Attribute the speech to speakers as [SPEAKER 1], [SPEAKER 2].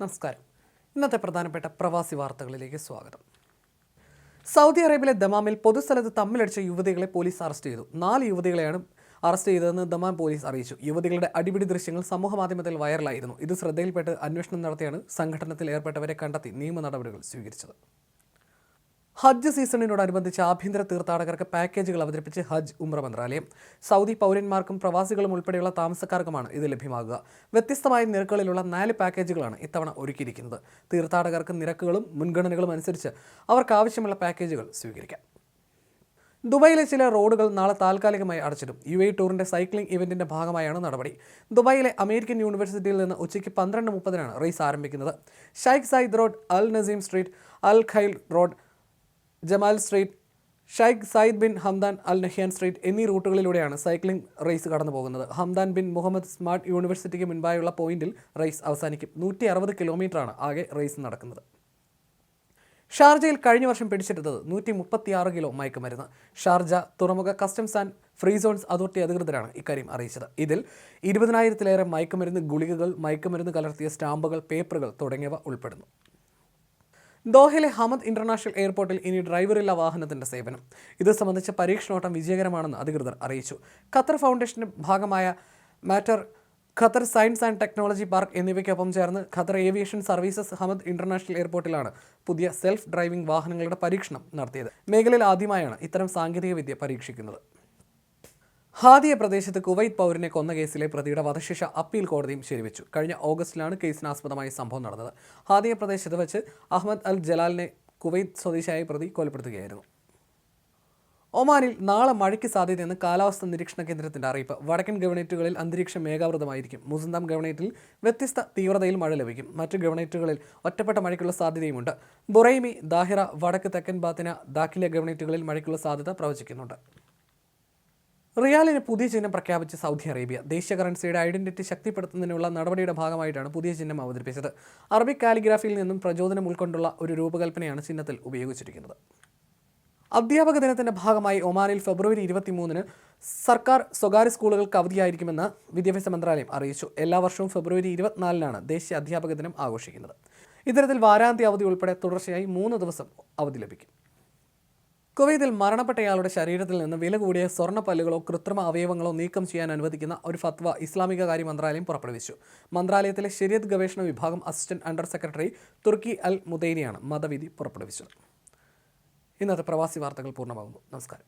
[SPEAKER 1] നമസ്കാരം. ഇന്നത്തെ പ്രധാനപ്പെട്ട പ്രവാസി വാർത്തകളിലേക്ക് സ്വാഗതം. സൗദി അറേബ്യയിലെ ദമാമിൽ പൊതുസ്ഥലത്ത് തമ്മിലടിച്ച യുവതികളെ പോലീസ് അറസ്റ്റ് ചെയ്തു. നാല് യുവതികളെയാണ് അറസ്റ്റ് ചെയ്തതെന്ന് ദമാം പോലീസ് അറിയിച്ചു. യുവതികളുടെ അടിപിടി ദൃശ്യങ്ങൾ സമൂഹമാധ്യമത്തിൽ വൈറലായിരുന്നു. ഇത് ശ്രദ്ധയിൽപ്പെട്ട് അന്വേഷണം നടത്തിയാണ് സംഘടനത്തിൽ ഏർപ്പെട്ടവരെ കണ്ടെത്തി നിയമ നടപടികൾ സ്വീകരിച്ചത്. ഹജ്ജ് സീസണിനോടനുബന്ധിച്ച് ആഭ്യന്തര തീർത്ഥാടകർക്ക് പാക്കേജുകൾ അവതരിപ്പിച്ച് ഹജ്ജ് ഉമ്ര മന്ത്രാലയം. സൗദി പൗരന്മാർക്കും പ്രവാസികളും ഉൾപ്പെടെയുള്ള താമസക്കാർക്കുമാണ് ഇത് ലഭ്യമാകുക. വ്യത്യസ്തമായ നിരക്കുകളിലുള്ള നാല് പാക്കേജുകളാണ് ഇത്തവണ ഒരുക്കിയിരിക്കുന്നത്. തീർത്ഥാടകർക്ക് നിരക്കുകളും മുൻഗണനകളും അനുസരിച്ച് അവർക്ക് ആവശ്യമുള്ള പാക്കേജുകൾ സ്വീകരിക്കാം. ദുബായിലെ ചില റോഡുകൾ നാളെ താൽക്കാലികമായി അടച്ചിടും. യു എ ടൂറിന്റെ സൈക്ലിംഗ് ഇവന്റിന്റെ ഭാഗമായാണ് നടപടി. ദുബായിലെ അമേരിക്കൻ യൂണിവേഴ്സിറ്റിയിൽ നിന്ന് ഉച്ചയ്ക്ക് പന്ത്രണ്ട് മുപ്പതിനാണ് റേസ് ആരംഭിക്കുന്നത്. Sheikh Zayed road Al Naseem street Al Khail road Jamal street Sheikh Sayed bin Hamdan Al Nahyan street എന്നീ റൂട്ടുകളിലൂടെയാണ് സൈക്ലിംഗ് റേസ് കടന്നു പോകുന്നത്. ഹംദാൻ ബിൻ മുഹമ്മദ് സ്മാർട്ട് യൂണിവേഴ്സിറ്റിക്ക് മുൻപായുള്ള പോയിന്റിൽ റേസ് അവസാനിക്കും. നൂറ്റി അറുപത് കിലോമീറ്ററാണ് ആകെ റേസ് നടക്കുന്നത്. ഷാർജയിൽ കഴിഞ്ഞ വർഷം പിടിച്ചെടുത്തത് നൂറ്റി മുപ്പത്തിയാറ് കിലോ മയക്കുമരുന്ന് ഷാർജ തുറമുഖ Customs and Free Zones Authority അധികൃതരാണ് ഇക്കാര്യം അറിയിച്ചത്. ഇതിൽ ഇരുപതിനായിരത്തിലേറെ മയക്കുമരുന്ന് ഗുളികകൾ മയക്കുമരുന്ന് കലർത്തിയ സ്റ്റാമ്പുകൾ പേപ്പറുകൾ തുടങ്ങിയവ ഉൾപ്പെടുന്നു. ദോഹയിലെ ഹമദ് ഇന്റർനാഷണൽ എയർപോർട്ടിൽ ഇനി ഡ്രൈവറില്ല വാഹനത്തിന്റെ സേവനം. ഇത് സംബന്ധിച്ച പരീക്ഷണോട്ടം വിജയകരമാണെന്ന് അധികൃതർ അറിയിച്ചു. ഖത്തർ ഫൗണ്ടേഷന്റെ ഭാഗമായ Matar Qatar Science and Technology Park എന്നിവയ്ക്കൊപ്പം ചേർന്ന് Qatar Aviation Services Hamad International എയർപോർട്ടിലാണ് പുതിയ സെൽഫ് ഡ്രൈവിംഗ് വാഹനങ്ങളുടെ പരീക്ഷണം നടത്തിയത്. മേഖലയിൽ ആദ്യമായാണ് ഇത്തരം സാങ്കേതികവിദ്യ പരീക്ഷിക്കുന്നത്. ഹാദിയ പ്രദേശത്ത് കുവൈത്ത് പൗരനെ കൊന്ന കേസിലെ പ്രതിയുടെ വധശിക്ഷ അപ്പീൽ കോടതിയും ശരിവെച്ചു. കഴിഞ്ഞ ഓഗസ്റ്റിലാണ് കേസിനാസ്പദമായ സംഭവം നടന്നത്. ഹാദിയ പ്രദേശത്ത് വെച്ച് അഹമ്മദ് അൽ ജലാലിനെ കുവൈത്ത് സ്വദേശിയായ പ്രതി കൊലപ്പെടുത്തുകയായിരുന്നു. ഒമാനിൽ നാളെ മഴയ്ക്ക് സാധ്യതയെന്ന് കാലാവസ്ഥാ നിരീക്ഷണ കേന്ദ്രത്തിന്റെ അറിയിപ്പ്. വടക്കൻ ഗവണേറ്റുകളിൽ അന്തരീക്ഷം മേഘാവൃതമായിരിക്കും. മുസന്താം ഗവണേറ്റിൽ വ്യത്യസ്ത തീവ്രതയിൽ മഴ ലഭിക്കും. മറ്റ് ഗവണേറ്റുകളിൽ ഒറ്റപ്പെട്ട മഴയ്ക്കുള്ള സാധ്യതയുമുണ്ട്. ബുറൈമി ദാഹിറ വടക്ക് തെക്കൻ ബാത്തിന ദാഖില ഗവണേറ്റുകളിൽ മഴയ്ക്കുള്ള സാധ്യത പ്രവചിക്കുന്നുണ്ട്. റിയാലിന് പുതിയ ചിഹ്നം പ്രഖ്യാപിച്ച് സൗദി അറേബ്യ. ദേശീയ കറൻസിയുടെ ഐഡന്റിറ്റി ശക്തിപ്പെടുത്തുന്നതിനുള്ള നടപടിയുടെ ഭാഗമായിട്ടാണ് പുതിയ ചിഹ്നം അവതരിപ്പിച്ചത്. അറബിക് കാലിഗ്രാഫിയിൽ നിന്നും പ്രചോദനം ഉൾക്കൊണ്ടുള്ള ഒരു രൂപകൽപ്പനയാണ് ചിഹ്നത്തിൽ ഉപയോഗിച്ചിരിക്കുന്നത്. അധ്യാപക ദിനത്തിന്റെ ഭാഗമായി ഒമാനിൽ ഫെബ്രുവരി ഇരുപത്തിമൂന്നിന് സർക്കാർ സ്വകാര്യ സ്കൂളുകൾക്ക് അവധിയായിരിക്കുമെന്ന് വിദ്യാഭ്യാസ മന്ത്രാലയം അറിയിച്ചു. എല്ലാ വർഷവും ഫെബ്രുവരി ഇരുപത്തിനാലിനാണ് ദേശീയ അധ്യാപക ദിനം ആഘോഷിക്കുന്നത്. ഇത്തരത്തിൽ വാരാന്ത്യ അവധി ഉൾപ്പെടെ തുടർച്ചയായി മൂന്ന് ദിവസം അവധി ലഭിക്കും. കുവൈത്തിൽ മരണപ്പെട്ടയാളുടെ ശരീരത്തിൽ നിന്ന് വില കൂടിയ സ്വർണപ്പല്ലുകളോ കൃത്രിമ അവയവങ്ങളോ നീക്കം ചെയ്യാൻ അനുവദിക്കുന്ന ഒരു ഫത്വ ഇസ്ലാമിക കാര്യ മന്ത്രാലയം പുറപ്പെടുവിച്ചു. മന്ത്രാലയത്തിലെ ശരിയത് ഗവേഷണ വിഭാഗം assistant under secretary Turki Al മുദൈനിയാണ് മതവിധി പുറപ്പെടുവിച്ചത്. ഇന്നത്തെ പ്രവാസി വാർത്തകൾ പൂർണമാകുന്നു. നമസ്കാരം.